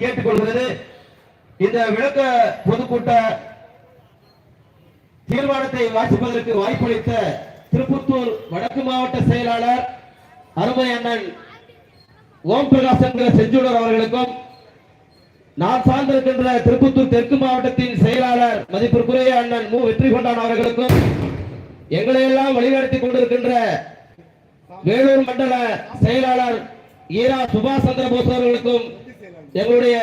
கேட்டுக்கொள்கிறது. இந்த விளக்க பொதுக்கூட்ட தீர்மானத்தை வாசிப்பதற்கு வாய்ப்பளித்த திருப்பத்தூர் வடக்கு மாவட்ட செயலாளர் அருமை அண்ணன் ஓம் பிரகாஷ் என்கிற செஞ்சூடர் அவர்களுக்கும் நான் சார்ந்திருக்கின்ற திருப்பத்தூர் தெற்கு மாவட்டத்தின் செயலாளர் மதிப்பிற்குரிய அண்ணன் மு. வெற்றி கொண்டான் அவர்களுக்கும் எங்களை எல்லாம் வழிநடத்தி கொண்டிருக்கின்ற வேலூர் மண்டல செயலாளர் ஈரா சுபாஷ் சந்திர போஸ் அவர்களுக்கும் எங்களுடைய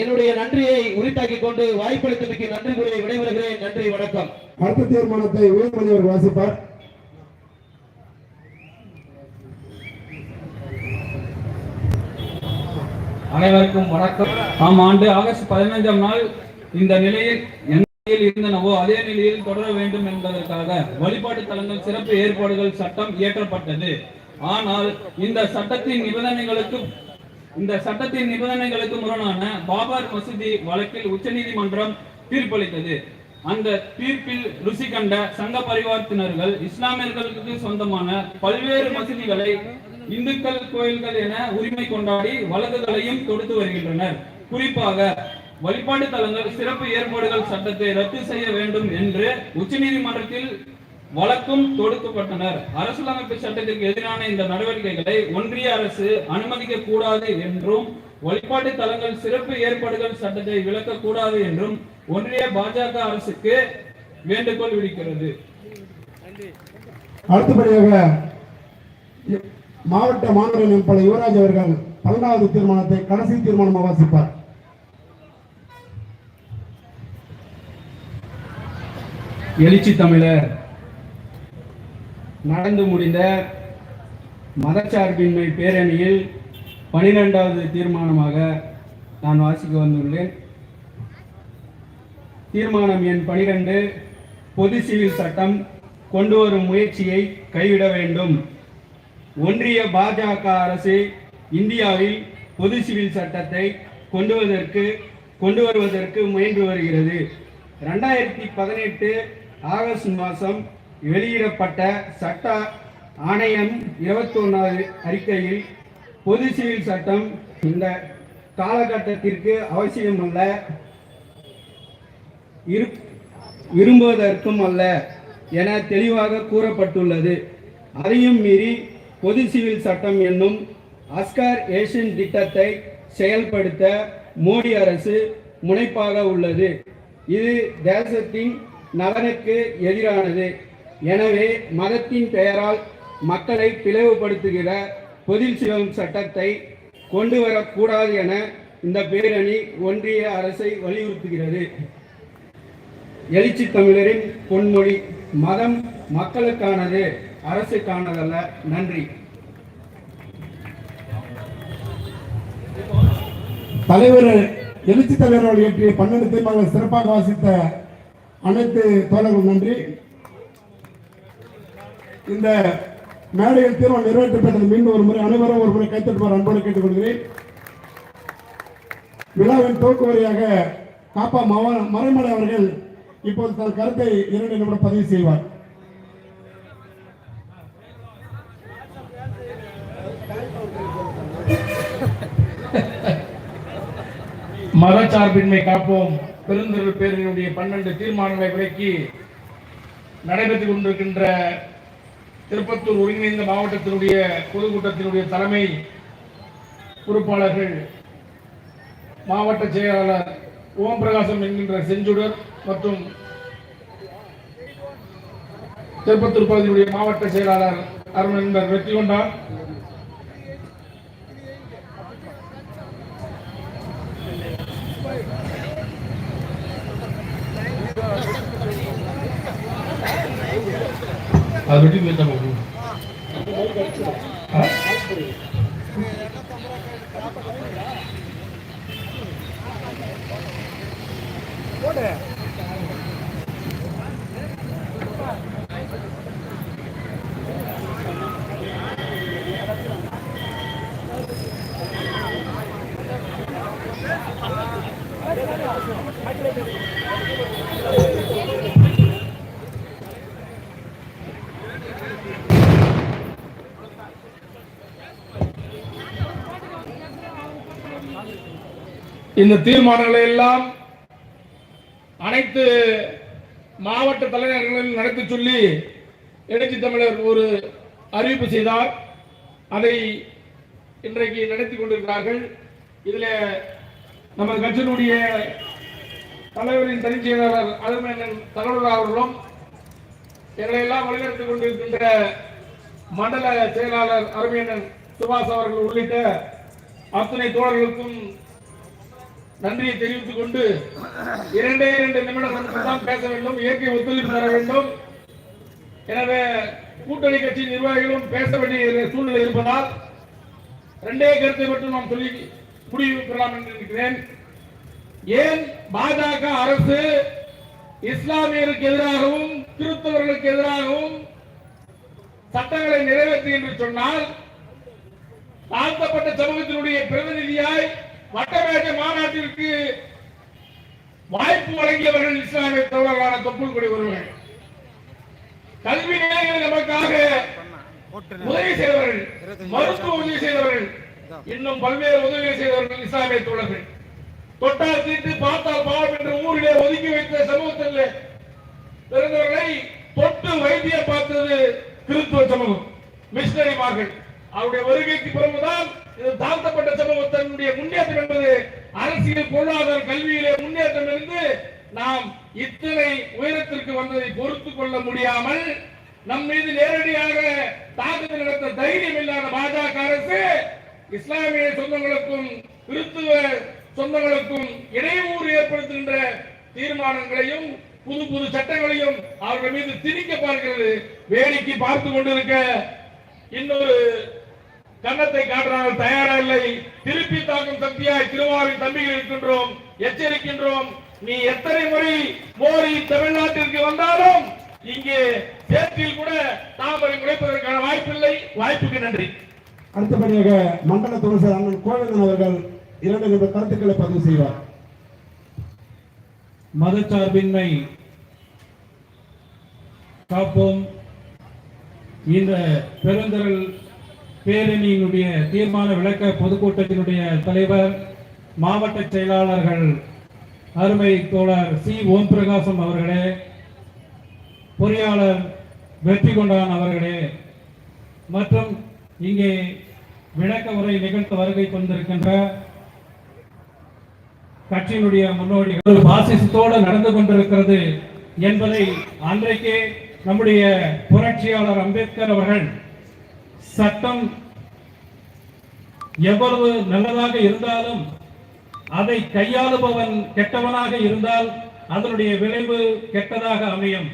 என்னுடைய நன்றியை உரித்தாக்கிக் கொண்டு வாய்ப்பளித்தமைக்கு நன்றி கூறி விடைபெறுகிறேன். நன்றி வணக்கம். அடுத்த தீர்மானத்தை உயர்மதி அவர்கள் வாசிப்பார். அனைவருக்கும் வணக்கம். ஆம் ஆண்டு ஆகஸ்ட் பதினைந்தாம் நாள் இந்த நிலையில் நிலையில் இருந்தனவோ அதே நிலையில் தொடர வேண்டும் என்பதற்காக வழிபாட்டு தலங்கள் சிறப்பு ஏற்பாடுகள் சட்டம் இயற்றப்பட்டது. ஆனால் இந்த சட்டத்தின் நிபந்தனைகளுக்கு இந்த சட்டத்தின் நிபந்தனைகளுக்கு முரணான பாபர் மசூதி வழக்கில் உச்சநீதிமன்றம் தீர்ப்பளித்தது. அந்த தீர்ப்பில் ருசி கண்ட சங்க பரிவாரத்தினர்கள் இஸ்லாமியர்களுக்கு சொந்தமான பல்வேறு மசூதிகளை இந்துக்கள் கோயில்கள் என உரிமை கொண்டாடி வழக்குகளையும் தொடுத்து வருகின்றனர். குறிப்பாக வழிபாட்டு தலங்கள் சிறப்பு ஏற்பாடுகள் சட்டத்தை ரத்து செய்ய வேண்டும் என்று உச்சநீதிமன்றத்தில் வழக்கும் தொடுக்கப்பட்டனர். அரசியலமைப்பு சட்டத்திற்கு எதிரான இந்த நடவடிக்கைகளை ஒன்றிய அரசு அனுமதிக்க கூடாது என்றும் வழிபாட்டு தலங்கள் சிறப்பு ஏற்பாடுகள் சட்டத்தை விளக்க கூடாது என்றும் ஒன்றிய பாஜக அரசுக்கு வேண்டுகோள் விடுக்கிறது. அடுத்தபடியாக மாவட்ட மாணவர் மேம்பாளர் யுவராஜ் அவர்கள் பன்னெண்டாவது தீர்மானத்தை கடைசி தீர்மானமாக வாசிப்பார். எழுச்சி தமிழர் நடந்து முடிந்த மதச்சார்பின்மை பேரணியில் பனிரெண்டாவது தீர்மானமாக நான் வாசிக்க வந்துள்ளேன். தீர்மானம் எண் பனிரெண்டு பொது சிவில் சட்டம் கொண்டு வரும் முயற்சியை கைவிட வேண்டும். ஒன்றிய பாஜக அரசு இந்தியாவில் பொது சிவில் சட்டத்தை கொண்டு வருவதற்கு கொண்டு வருவதற்கு முயன்று வருகிறது. ரெண்டாயிரத்தி பதினெட்டு ஆகஸ்ட் மாதம் வெளியிடப்பட்ட சட்ட ஆணையம் இருபத்தி ஒன்றாவது அறிக்கையில் பொது சிவில் சட்டம் இந்த காலகட்டத்திற்கு அவசியமல்ல இரு விரும்புவதற்கும் அல்ல என தெளிவாக கூறப்பட்டுள்ளது. அதையும் மீறி பொது சிவில் சட்டம் என்னும் அஸ்கார் ஏஷியன் திட்டத்தை செயல்படுத்த மோடி அரசு முனைப்பாக உள்ளது. இது தேசத்தின் நலனுக்கு எதிரானது. எனவே மதத்தின் பெயரால் மக்களை பிளவுபடுத்துகிற பொதில் சிவம் சட்டத்தை கொண்டு வரக்கூடாது என இந்த பேரணி ஒன்றிய அரசை வலியுறுத்துகிறது. எழுச்சி தமிழரின் பொன்மொழி மதம் மக்களுக்கானது அரசுக்கானதல்ல. நன்றி. தலைவர் எழுச்சி தலைவர் இயற்றிய பன்னெண்டு தீர்மானங்கள் சிறப்பாக வாசித்த அனைத்து தோழர்கள் நன்றி. இந்த மேடையில் தீர்மானம் நிறைவேற்றப்பட்டது. மீண்டும் ஒரு முறை அனைவரும் ஒரு முறை கைத்தட்டுமாறு அன்போடு கேட்டுக்கொள்கிறேன். விழாவின் துவக்குவரையாக காப்பா மவ மறைமலை அவர்கள் இப்போது தன் கருத்தை இரண்டு நிமிடம் பதிவு செய்வார். மதச்சார்பின்மை காப்போம். பெருந்தொழில் பேரணியுடைய பன்னெண்டு தீர்மானங்களை விலக்கி நடைபெற்றுக் கொண்டிருக்கின்ற திருப்பத்தூர் ஒருங்கிணைந்த மாவட்டத்தினுடைய பொதுக்கூட்டத்தினுடைய தலைமை பொறுப்பாளர்கள் மாவட்ட செயலாளர் ஓம் பிரகாசம் என்கின்ற செஞ்சுடர் மற்றும் திருப்பத்தூர் பகுதியினுடைய மாவட்ட செயலாளர் அருண் என்பர் வெற்றி கொண்டார் ആ വീട്ടിൽ പോയി തന്നെ പോകുന്നു இந்த தீர்மானங்களை எல்லாம் அனைத்து மாவட்ட தலைநகரங்களில் நடத்தி சொல்லி எழுச்சி தமிழர் ஒரு அறிவிப்பு செய்தார். அதை இன்றைக்கு நடத்தி கொண்டிருக்கிறார்கள். இதில் நம்ம கட்சியினுடைய தலைவரின் தனிச் செயலாளர் அருமையன் தகவல் அவர்களும் எங்களை எல்லாம் வழிநடத்திக் கொண்டிருக்கின்ற மண்டல செயலாளர் அருமையன் சுபாஷ் அவர்கள் உள்ளிட்ட அத்தனை தோழர்களுக்கும் நன்றியை தெரிவித்துக் கொண்டு இரண்டே இரண்டு நிமிடம் பேச வேண்டும் இயற்கை ஒத்துழைப்பு தர வேண்டும். எனவே கூட்டணி கட்சி நிர்வாகிகளும் பேச வேண்டிய சூழ்நிலை இருப்பதால் இரண்டே கருத்தை மட்டும் நாம் சொல்லி முடிவு பெறலாம் என்று இருக்கிறேன் ஏன் பாஜக அரசு இஸ்லாமியருக்கு எதிராகவும் கிறிஸ்தவர்களுக்கு எதிராகவும் சட்டங்களை நிறைவேற்றி என்று சொன்னால் தாழ்த்தப்பட்ட சமூகத்தினுடைய பிரதிநிதியாய் வட்டராஜ மாநாட்டிற்கு வாய்ப்பு வழங்கியவர்கள் இஸ்லாமிய தோழர்களான தொப்புள் கொடி ஒருவர்கள் கல்வி நிலையங்கள் நமக்காக உதவி செய்தவர்கள் மருத்துவ உதவி செய்தவர்கள் இன்னும் பல்வேறு உதவிகள் செய்தவர்கள் இஸ்லாமிய தோழர்கள். தொட்டால் தீட்டு பார்த்தால் பாவம் என்று ஊரிலே ஒதுக்கி வைத்த சமூகத்தில் பிறந்தவர்களை தொட்டு வைத்திய பார்த்தது கிறிஸ்துவ சமூகம் மிஷினரிமார்கள். அவருடைய வருகைக்கு பிறகுதான் தாழ்த்தப்பட்ட சமூகத்தினுடைய முன்னேற்றம் என்பது அரசியல் பொருளாதார கல்வியிலே முன்னேற்றம் இருந்து நாம் இத்தனை உயரத்திற்கு வந்ததை பொறுத்து கொள்ள முடியாமல் நம் மீது நேரடியாக தாக்குதல் நடத்த தைரியம் இல்லாத பாஜக அரசு இஸ்லாமிய சொந்தங்களுக்கும் கிறிஸ்துவ சொந்தங்களுக்கும் இடையூறு ஏற்படுத்துகின்ற தீர்மானங்களையும் புது புது சட்டங்களையும் அவர்கள் மீது திணிக்க பார்க்கிறது வேடிக்கை பார்த்து கொண்டிருக்க இன்னொரு கன்னத்தை காட்டுறாங்க தயாரா இல்லை. திருப்பி தாக்கும் சக்தியாய் திருவாவின் தம்பிகள் இருக்கின்றோம் எச்சரிக்கின்றோம். நீ எத்தனை முறை மோடி தமிழ்நாட்டிற்கு வந்தாலும் இங்கே சேற்றில் கூட தாமரை முளைப்பதற்கான வாய்ப்பில்லை. வாய்ப்புக்கு நன்றி. அடுத்தபடியாக மண்டல துணைசர் அண்ணன் கோவிந்தன் அவர்கள் இரண்டு நிமிட கருத்துக்களை பதிவு செய்வார். மதச்சார்பின்மை காப்போம். இந்த பெருந்திரள் பேரணியினுடைய தீர்மான விளக்க பொதுக்கூட்டத்தினுடைய தலைவர் மாவட்ட செயலாளர்கள் அருமை தோழர் சி. ஓம் பிரகாசம் அவர்களே பொறியாளர் வெற்றி கொண்டான் அவர்களே மற்றும் இங்கே விளக்க உரை நிகழ்த்த வருகை கொண்டிருக்கின்ற கட்சியினுடைய முன்னோடி பாசிசத்தோடு நடந்து கொண்டிருக்கிறது என்பதை அன்றைக்கே நம்முடைய புரட்சியாளர் அம்பேத்கர் அவர்கள் சட்டம் எவ்வளவு நல்லதாக இருந்தாலும் அதை கையாளுபவன் கெட்டவனாக இருந்தால் அதனுடைய விளைவு கெட்டதாக அமையும்.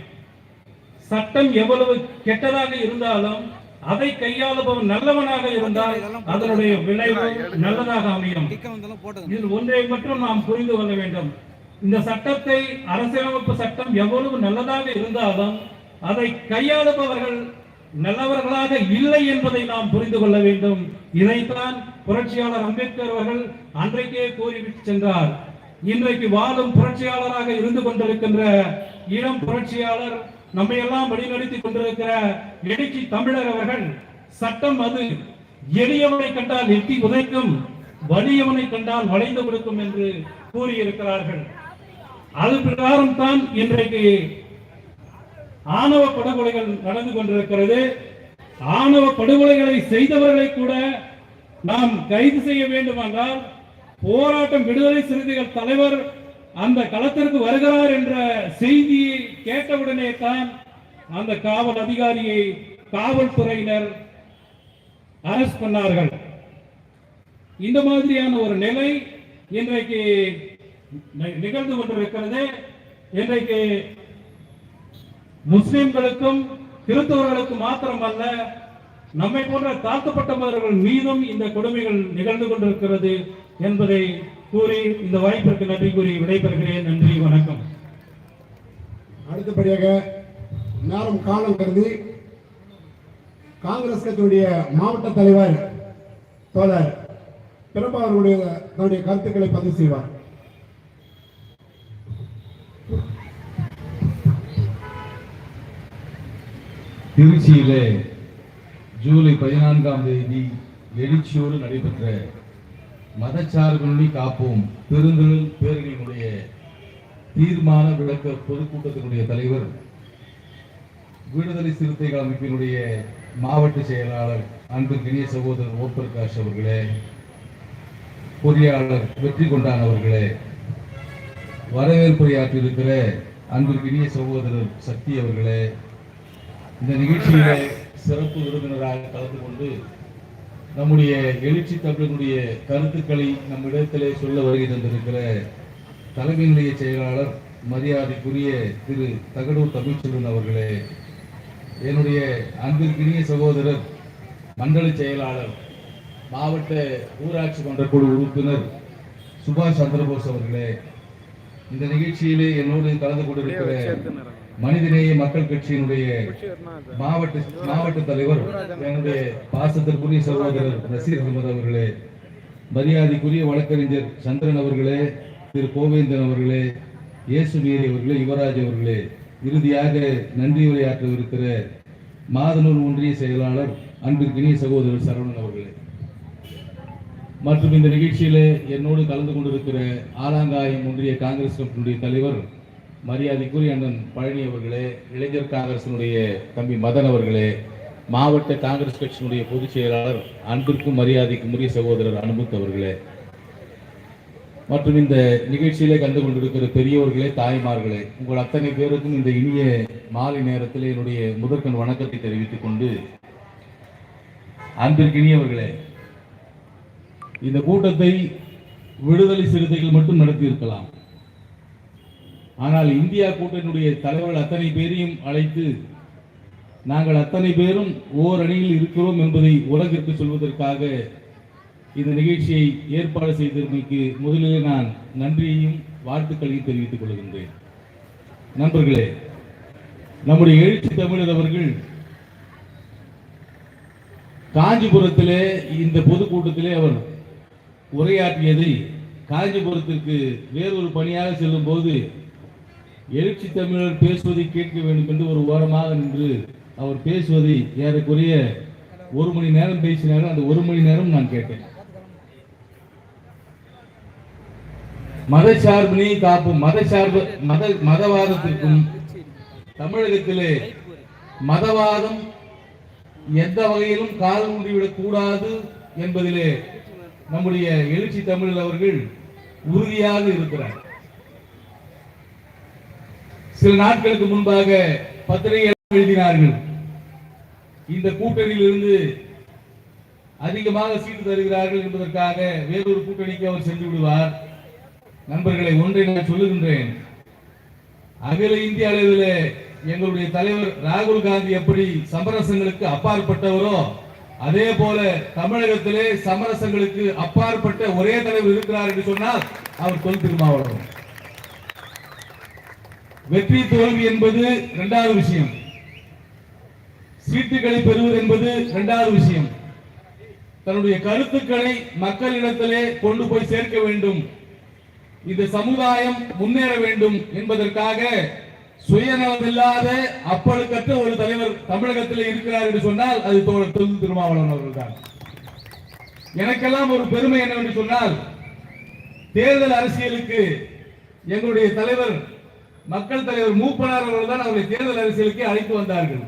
சட்டம் எவ்வளவு கெட்டதாக இருந்தாலும் அதை கையாளுபவன் நல்லவனாக இருந்தால் அதனுடைய விளைவு நல்லதாக அமையும். இதில் ஒன்றை மட்டும் நாம் புரிந்து கொள்ள வேண்டும். இந்த சட்டத்தை அரசியலமைப்பு சட்டம் எவ்வளவு நல்லதாக இருந்தாலும் அதை கையாளுபவர்கள் நல்லவர்களாக இல்லை என்பதை நாம் புரிந்து கொள்ள வேண்டும். இதைத்தான் புரட்சியாளர் அம்பேத்கர் அவர்கள் அன்றைக்கே கூறிவிட்டு சென்றார். இன்றைக்கு வாழும் புரட்சியாளராக இருந்து கொண்டிருக்கின்ற இளம் புரட்சியாளர் நம்மை எல்லாம் வழிநடத்தி கொண்டிருக்கிற எடிச்சி தமிழர் அவர்கள் சட்டம் அது. எளியவனை கண்டால் எட்டி உதைக்கும் வலியவனை கண்டால் வளைந்து கொடுக்கும் என்று கூறியிருக்கிறார்கள். அது பிரகாரம் தான் இன்றைக்கு ஆணவ படுகொலைகள் நடந்து கொண்டிருக்கிறது. ஆணவ படுகொலைகளை செய்தவர்களை கூட நாம் கைது செய்ய வேண்டுமென்றால் போராட்டம் விடுதலை சிறுத்தைகள் தலைவர் அந்த களத்திற்கு வருகிறார் என்ற செய்தியை கேட்டவுடனே தான் அந்த காவல் அதிகாரியை காவல்துறையினர் அரெஸ்ட் பண்ணார்கள். இந்த மாதிரியான ஒரு நிலை இன்றைக்கு நிகழ்ந்து கொண்டிருக்கிறது. இன்றைக்கு முஸ்லிம்களுக்கும் கிறிஸ்தவர்களுக்கும் மாத்திரமல்ல நம்மை போன்ற தாக்கப்பட்டவர்கள் மீதும் இந்த கொடுமைகள் நிகழ்ந்து கொண்டிருக்கிறது என்பதை கூறி இந்த வாய்ப்பிற்கு நன்றி கூறி விடைபெறுகிறேன். நன்றி வணக்கம். அடுத்தபடியாக நேரம் காலம் கருதி காங்கிரஸ் கட்சியுடைய மாவட்ட தலைவர் தோழர் பிரபா அவர்களுடைய தன்னுடைய கருத்துக்களை பதிவு செய்வார். திருச்சியிலே ஜூலை பதினான்காம் தேதி எழுச்சியோடு நடைபெற்ற மதச்சார்பின்மை காப்போம் பெருந்தொழில் பேரணியினுடைய தீர்மான விளக்க பொதுக்கூட்டத்தினுடைய தலைவர் விடுதலை சிறுத்தைகள் அமைப்பினுடைய மாவட்ட செயலாளர் அன்பிற்கினிய சகோதரர் ஓம் பிரகாஷ் அவர்களே பொறியாளர் வெற்றி கொண்டான் அவர்களே வரவேற்புரையாற்றியிருக்கிற அன்பிற்கினிய சகோதரர் சக்தி அவர்களே இந்த நிகழ்ச்சியிலே சிறப்பு விருந்தினராக கலந்து கொண்டு நம்முடைய எழுச்சி தமிழனுடைய கருத்துக்களை நம்மிடத்திலே சொல்ல வருகை தந்திருக்கிற தலைமை நிலைய செயலாளர் மரியாதைக்குரிய திரு தகடூர் தமிழ்ச்செல்வன் அவர்களே என்னுடைய அன்பிற்கினிய சகோதரர் மண்டல செயலாளர் மாவட்ட ஊராட்சி மன்ற குழு உறுப்பினர் சுபாஷ் சந்திரபோஸ் அவர்களே இந்த நிகழ்ச்சியிலே என்னோடு கலந்து கொண்டிருக்கிற மனிதநேய மக்கள் கட்சியினுடைய மாவட்ட மாவட்ட தலைவர் என்னுடைய பாசத்திற்குரிய சகோதரர் நசீர் அகமது அவர்களே மரியாதைக்குரிய வழக்கறிஞர் சந்திரன் அவர்களே திரு கோவேந்தன் அவர்களே இயேசுமீரி அவர்களே யுவராஜ் அவர்களே இறுதியாக நன்றி உரையாற்றவிருக்கிற மாதனூர் ஒன்றிய செயலாளர் அன்பிற்கினிய சகோதரர் சரவணன் அவர்களே. மற்றும் இந்த நிகழ்ச்சியிலே என்னோடு கலந்து கொண்டிருக்கிற ஆலாங்காயம் ஒன்றிய காங்கிரஸ் கமிட்டியினுடைய தலைவர் மரியாதைக்குரிய அண்ணன் பழனி அவர்களே இளைஞர் காங்கிரசினுடைய தம்பி மதன் அவர்களே மாவட்ட காங்கிரஸ் கட்சியினுடைய பொதுச் செயலாளர் அன்பிற்கும் மரியாதைக்கும் உரிய சகோதரர் அனுமுத் அவர்களே. மற்றும் இந்த நிகழ்ச்சியிலே கண்டு கொண்டிருக்கிற பெரியவர்களே தாய்மார்களே உங்கள் அத்தனை பேருக்கும் இந்த இனிய மாலை நேரத்தில் என்னுடைய முதற்கண் வணக்கத்தை தெரிவித்துக் கொண்டு அன்பிற்கினியவர்களே இந்த கூட்டத்தை விடுதலை சிறுத்தைகள் மட்டும் நடத்தி இருக்கலாம் ஆனால் இந்தியா கூட்டணியுடைய தலைவர்கள் அத்தனை பேரையும் அழைத்து நாங்கள் அத்தனை பேரும் ஓர் அணியில் இருக்கிறோம் என்பதை உலகிற்கு சொல்வதற்காக இந்த நிகழ்ச்சியை ஏற்பாடு செய்தமைக்கு முதலில் நான் நன்றியையும் வாழ்த்துக்களையும் தெரிவித்துக் கொள்கின்றேன். நண்பர்களே நம்முடைய எழுச்சி தமிழர் அவர்கள் காஞ்சிபுரத்திலே இந்த பொதுக்கூட்டத்திலே அவர் உரையாற்றியதை காஞ்சிபுரத்திற்கு வேறொரு பணியாக செல்லும் போது எழுச்சி தமிழர் பேசுவதை கேட்க வேண்டும் என்று ஒரு ஓரமாக நின்று அவர் பேசுவதை ஏறக்குறைய ஒரு மணி நேரம் பேசினாலும் அந்த ஒரு மணி நேரம் நான் கேட்டேன். மதச்சார்பினை காப்பும். மதச்சார்பு மத மதவாதத்திற்கும் தமிழகத்திலே மதவாதம் எந்த வகையிலும் கால் ஊன்றிவிடக் கூடாது என்பதிலே நம்முடைய எழுச்சி தமிழர் அவர்கள் உறுதியாக இருக்கிறார். சில நாட்களுக்கு முன்பாக பத்திரிகை எழுதினார்கள். இந்த கூட்டணியில் இருந்து அதிகமாக சீட்டு தருகிறார்கள் என்பதற்காக வேறொரு கூட்டணிக்கு அவர் சென்று விடுவார். நண்பர்களை ஒன்றை நான் சொல்லுகின்றேன். அகில இந்திய அளவில் எங்களுடைய தலைவர் ராகுல் காந்தி எப்படி சமரசங்களுக்கு அப்பாற்பட்டவரோ அதே போல தமிழகத்திலே சமரசங்களுக்கு அப்பாற்பட்ட ஒரே தலைவர் இருக்கிறார் என்று சொன்னால் அவர் தொல் திருமாவளவன். வெற்றி தோல்வி என்பது இரண்டாவது விஷயம். சீட்டுகளை பெறுவது என்பது இரண்டாவது விஷயம். தன்னுடைய கருத்துக்களை மக்களிடத்திலே கொண்டு போய் சேர்க்க வேண்டும். இந்த சமுதாயம் முன்னேற வேண்டும் என்பதற்காக சுயநலமில்லாத அப்பழுக்கற்ற ஒரு தலைவர் தமிழகத்தில் இருக்கிறார் என்று சொன்னால் அது தோழர் தொல் திருமாவளவன் அவர்கள்தான். எனக்கெல்லாம் ஒரு பெருமை என்னவென்று சொன்னால் தேர்தல் அரசியலுக்கு எங்களுடைய தலைவர் மக்கள் தலைவர் மூப்பனார் அவர்கள் தான் அவர்களை தேர்தல் அரசியலுக்கு அழைத்து வந்தார்கள்.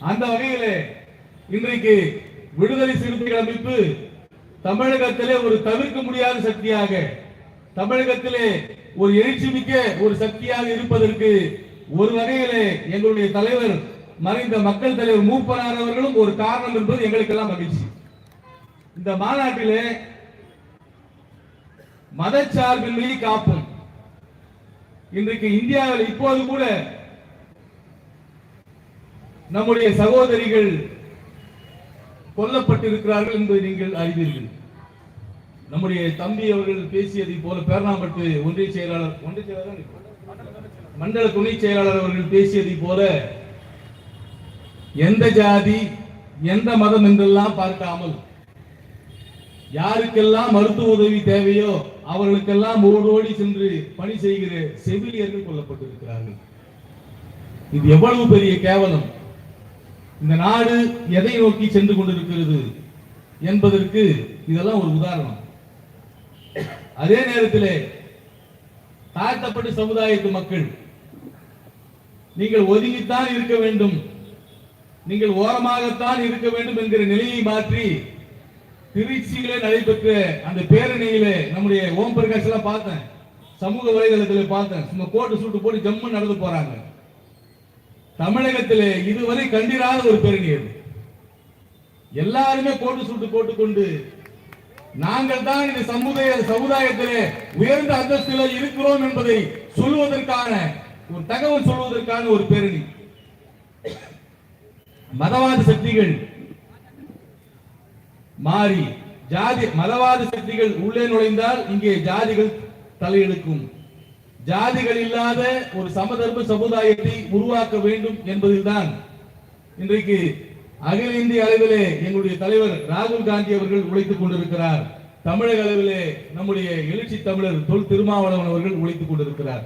அந்த வகையிலே இன்றைக்கு விடுதலை சிறுத்தைகள் அமைப்பு தமிழகத்திலே ஒரு தவிர்க்க முடியாத சக்தியாக தமிழகத்திலே ஒரு எழுச்சி மிக்க ஒரு சக்தியாக இருப்பதற்கு ஒரு வகையிலே எங்களுடைய தலைவர் மறைந்த மக்கள் தலைவர் மூப்பனார் அவர்களும் ஒரு காரணம் என்பது எங்களுக்கெல்லாம் மகிழ்ச்சி. இந்த மாநாட்டிலே மதச்சார்பின்மையை காப்போம். இன்றைக்கு இந்தியாவில் இப்போது கூட நம்முடைய சகோதரிகள் கொல்லப்பட்டிருக்கிறார்கள் என்பதை நீங்கள் அறிவீர்கள். நம்முடைய தம்பி அவர்கள் பேசியதை போல பேரணாம்பட்டு ஒன்றிய செயலாளர் ஒன்றிய செயலாளர் மண்டல துணை செயலாளர் அவர்கள் பேசியதை போல எந்த ஜாதி எந்த மதம் என்றெல்லாம் பார்க்காமல் யாருக்கெல்லாம் மருத்துவ உதவி தேவையோ அவர்களுக்கெல்லாம் ஓடோடி சென்று பணி செய்கிற செவிலியர்கள் கொல்லப்பட்டிருக்கிறார்கள். இது எவ்வளவு பெரிய கேவலம். இந்த நாடு எதை நோக்கி சென்று கொண்டிருக்கிறது என்பதற்கு இதெல்லாம் ஒரு உதாரணம். அதே நேரத்திலே தாழ்த்தப்பட்ட சமுதாயத்து மக்கள் நீங்கள் ஒதுங்கித்தான் இருக்க வேண்டும். நீங்கள் ஓரமாகத்தான் இருக்க வேண்டும் என்கிற நிலையை மாற்றி திருச்சியிலே நடைபெற்ற அந்த பேரணியிலே நம்முடைய ஓம் பிரகாஷ் எல்லாம் பார்த்தேன். சமூக வலைதளத்தில் பார்த்தேன். சும்மா கோட்டு சூட்டு போட்டு ஜம்மு நடந்து போறாங்க. தமிழகத்திலே இதுவரை கண்டிராத ஒரு பேரணி அது. எல்லாருமே கோட்டு சூட்டு போட்டுக்கொண்டு நாங்கள் தான் இந்த சமுதாய சமுதாயத்திலே உயர்ந்த அந்தஸ்தில் இருக்கிறோம் என்பதை சொல்வதற்கான ஒரு தகவல் சொல்வதற்கான ஒரு பேரணி. மதவாத சக்திகள் மாறி ஜாதி மதவாத சக்திகள் உள்ளே நுழைந்தால் இங்கே ஜாதிகள் தலையெடுக்கும் ஜாதிகள் இல்லாத ஒரு சமதர்ம சமுதாயத்தை உருவாக்க வேண்டும் என்பதில்தான் இன்றைக்கு அகில இந்திய அளவிலே எங்களுடைய தலைவர் ராகுல் காந்தி அவர்கள் உழைத்துக் கொண்டிருக்கிறார். தமிழக அளவிலே நம்முடைய எழுச்சி தமிழர் தொல் திருமாவளவன் அவர்கள் உழைத்துக் கொண்டிருக்கிறார்.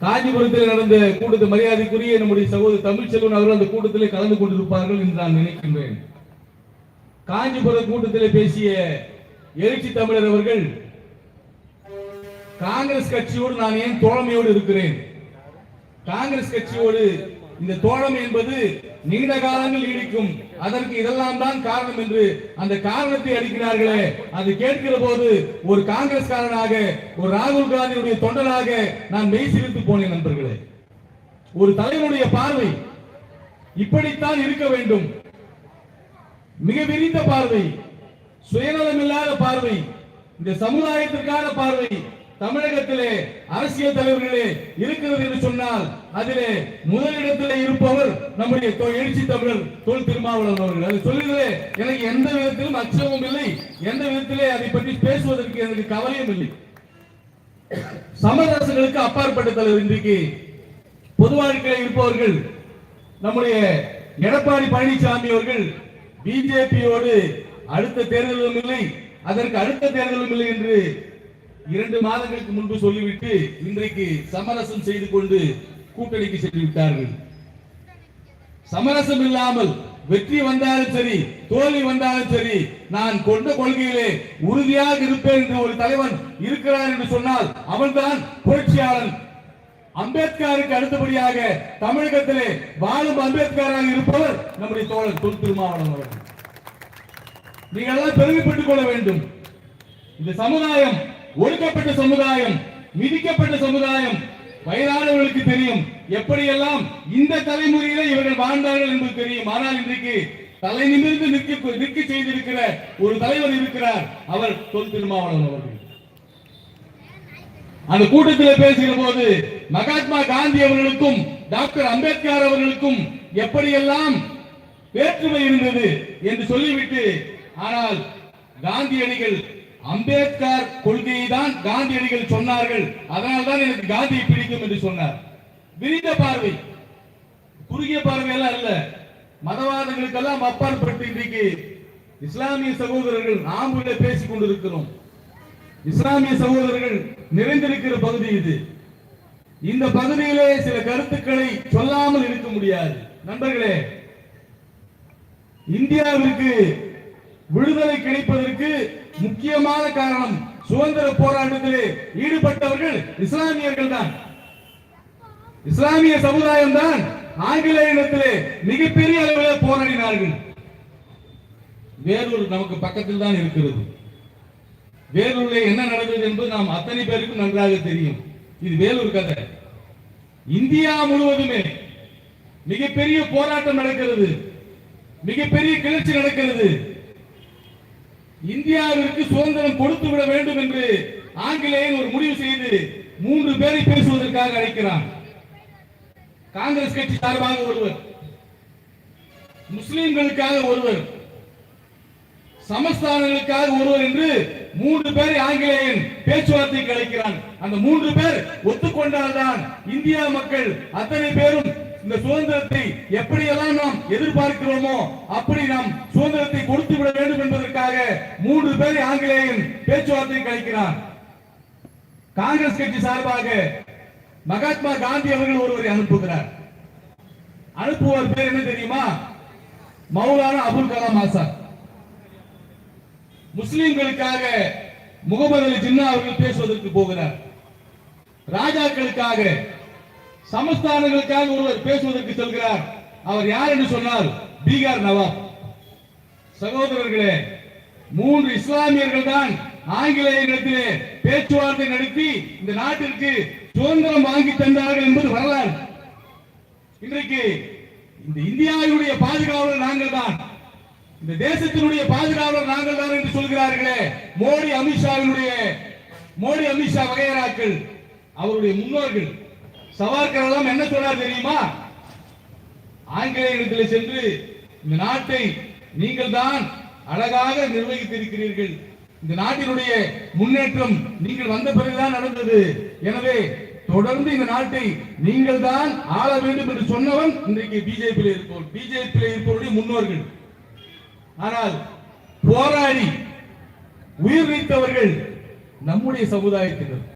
காஞ்சிபுரத்தில் நடந்த கூட்டத்தில் மரியாதைக்குரிய நம்முடைய சகோதரர் தமிழ்ச்செல்வன் அவர்கள் அந்த கூட்டத்திலே கலந்து கொண்டிருப்பார்கள் என்று நான் நினைக்கின்றேன். காஞ்சிபுரம் கூட்டத்தில் பேசிய எழுச்சி தமிழர் அவர்கள் காங்கிரஸ் கட்சியோடு நான் ஏன் தோழமையோடு இருக்கிறேன்? காங்கிரஸ் கட்சியோடு இந்த தோழமை என்பது நீண்ட காலங்கள் நீடிக்கும். அதற்கு இதெல்லாம் தான் காரணம் என்று அந்த காரணத்தை அளிக்கிறார்களே. அது கேட்கிற போது ஒரு காங்கிரஸ்காரனாக ஒரு ராகுல் காந்தியுடைய தொண்டனாக நான் மெய் சிரித்து போனேன் நண்பர்களே. ஒரு தலைவனுடைய பார்வை இப்படித்தான் இருக்க வேண்டும். மிக விரிந்த பார்வை சுயநலமில்லாத பார்வை இந்த சமுதாயத்திற்கான பார்வை தமிழகத்திலே அரசியல் தலைவர்களே இருக்கிறது என்று சொன்னால் அதிலே முதலிடத்திலே இருப்பவர் நம்முடைய எழுச்சி தமிழர் தொல் திருமாவளவன் அவர்கள். அது சொல்லுகிறே எனக்கு எந்த விதத்திலும் அச்சமும் இல்லை. எந்த விதத்திலே அதை பற்றி பேசுவதற்கு எனக்கு கவலையும் இல்லை. சமரசங்களுக்கு அப்பாற்பட்ட தலைவர் இன்றைக்கு. பொது வாழ்க்கையில் இருப்பவர்கள் நம்முடைய எடப்பாடி பழனிசாமி அவர்கள் பிஜேபியோடு அடுத்த தேர்தலும் இல்லை. அதற்கு அடுத்த தேர்தலும் இல்லை என்று இரண்டு மாதங்களுக்கு முன்பு சொல்லிவிட்டு இன்றைக்கு சமரசம் செய்து கொண்டு கூட்டணிக்கு சென்று விட்டார்கள். சமரசம் இல்லாமல் வெற்றி வந்தாலும் சரி தோல்வி வந்தாலும் சரி நான் கொண்ட கொள்கையிலே உறுதியாக இருப்பேன் என்று ஒரு தலைவன் இருக்கிறார் என்று சொன்னால் அவன்தான் புரட்சியாளன். அம்பேத்கருக்கு அடுத்தபடியாக தமிழகத்திலே வாழும் அம்பேத்கராக இருப்பவர் நம்முடைய தோழர் தொல் திருமாவளவன் அவர்கள். நீங்கள் எல்லாம் பெருமைப்பட்டுக் கொள்ள வேண்டும். இந்த சமுதாயம் ஒடுக்கப்பட்ட சமுதாயம் மிதிக்கப்பட்ட சமுதாயம் வயதானவர்களுக்கு தெரியும். எப்படியெல்லாம் இந்த தலைமுறையில இவர்கள் வாழ்ந்தார்கள் என்பது தெரியும். ஆனால் இன்றைக்கு தலை நிமிர்ந்து நிற்க நிற்க செய்திருக்கிற ஒரு தலைவர் இருக்கிறார். அவர் தொல் திருமாவளவன் அவர்கள். அந்த கூட்டத்தில் பேசுகிற போது மகாத்மா காந்தி அவர்களுக்கும் டாக்டர் அம்பேத்கர் அவர்களுக்கும் எப்படியெல்லாம் வேற்றுமை இருந்தது என்று சொல்லிவிட்டு ஆனால் காந்தியடிகள் அம்பேத்கர் கொள்கையை தான் காந்தியடிகள் சொன்னார்கள். அதனால் தான் எனக்கு காந்தியை பிடிக்கும் என்று சொன்னார். விரிந்த பார்வை. குறுகிய பார்வையெல்லாம் அல்ல மதவாதங்களுக்கெல்லாம் அப்பாற்பட்டு இன்றைக்கு இஸ்லாமிய சகோதரர்கள் நாம் உள்ள பேசிக் கொண்டிருக்கிறோம். இஸ்லாமிய சகோதரர்கள் நிறைந்திருக்கிற பகுதி இது. இந்த பகுதியிலே சில கருத்துக்களை சொல்லாமல் இருக்க முடியாது. நண்பர்களே இந்தியாவிற்கு விடுதலை கிடைப்பதற்கு முக்கியமான காரணம் சுதந்திர போராட்டத்திலே ஈடுபட்டவர்கள் இஸ்லாமியர்கள் தான். இஸ்லாமிய சமுதாயம் தான் ஆங்கிலேயத்திலே மிகப்பெரிய அளவில் போராடினார்கள். வேறொரு நமக்கு பக்கத்தில் தான் இருக்கிறது. வேலூர்ல என்ன நடந்தது என்பது நாம் அத்தனை பேருக்கும் நன்றாக தெரியும். இது வேலூர் கதை. இந்தியா முழுவதுமே மிகப்பெரிய போராட்டம் நடக்கிறது. மிகப்பெரிய கிளர்ச்சி நடக்கிறது. இந்தியாவிற்கு சுதந்திரம் கொடுத்து விட வேண்டும் என்று ஆங்கிலேயன் ஒரு முடிவு செய்து மூன்று பேரை பேசுவதற்காக அழைக்கிறான் காங்கிரஸ் கட்சி சார்பாக ஒருவர் முஸ்லிம்களுக்காக ஒருவர் சமஸ்தானங்களுக்காக ஒருவர் என்று மூன்று பேர் ஆங்கிலேயன் பேச்சுவார்த்தை கழிக்கிறான் அந்த மூன்று பேர் ஒத்துக்கொண்டால்தான் இந்தியா மக்கள் அத்தனை பேரும் இந்த சுதந்திரத்தை எப்படியெல்லாம் நாம் எதிர்பார்க்கிறோமோ அப்படி நாம் சுதந்திரத்தை கொடுத்து விட வேண்டும் என்பதற்காக மூன்று பேர் ஆங்கிலேயன் பேச்சுவார்த்தை கழிக்கிறார் காங்கிரஸ் கட்சி சார்பாக மகாத்மா காந்தி அவர்கள் ஒருவரை அனுப்புகிறார். அனுப்புவர் பேர் என்ன தெரியுமா? மௌலானா அபுல் கலாம் ஆசாத். முஸ்லிம்களுக்காக முகமது அலி ஜின்னா அவர்கள் பேசுவதற்கு போகிறார். ராஜாக்களுக்காக சமஸ்தானங்களுக்காக ஒருவர் பேசுவதற்கு செல்கிறார். அவர் யார் என்று சொன்னால் பீகார் நவாப். சகோதரர்களே மூன்று இஸ்லாமியர்கள் தான் ஆங்கிலேயர்களிடத்திலே பேச்சுவார்த்தை நடத்தி இந்த நாட்டிற்கு சுதந்திரம் வாங்கி தந்தார்கள் என்பது வரலாறு. இன்றைக்கு இந்த இந்தியாவினுடைய பாதுகாவலர் நாங்கள் தான் இந்த தேசத்தினுடைய பாதுகாவலர் நாங்கள் தான் என்று சொல்கிறார்களே. மோடி அமித்ஷாவினுடைய மோடி அமித்ஷா வகையராக்கள் அவருடைய முன்னோர்கள். சவார்கர் எல்லாம் என்ன சொன்னார் தெரியுமா? ஆங்கிலேயத்தில் சென்று இந்த நாட்டை நீங்கள் தான் அழகாக நிர்வகித்திருக்கிறீர்கள். இந்த நாட்டினுடைய முன்னேற்றம் நீங்கள் வந்த பிறகுதான் நடந்தது. எனவே தொடர்ந்து இந்த நாட்டை நீங்கள் தான் ஆள வேண்டும் என்று சொன்னவன் இன்றைக்கு பிஜேபியில் இருப்போம் பிஜேபியில் இருப்பவருடைய முன்னோர்கள். ஆனால் போராடி உயிர் நீத்தவர்கள் நம்முடைய சமுதாயத்தினர்.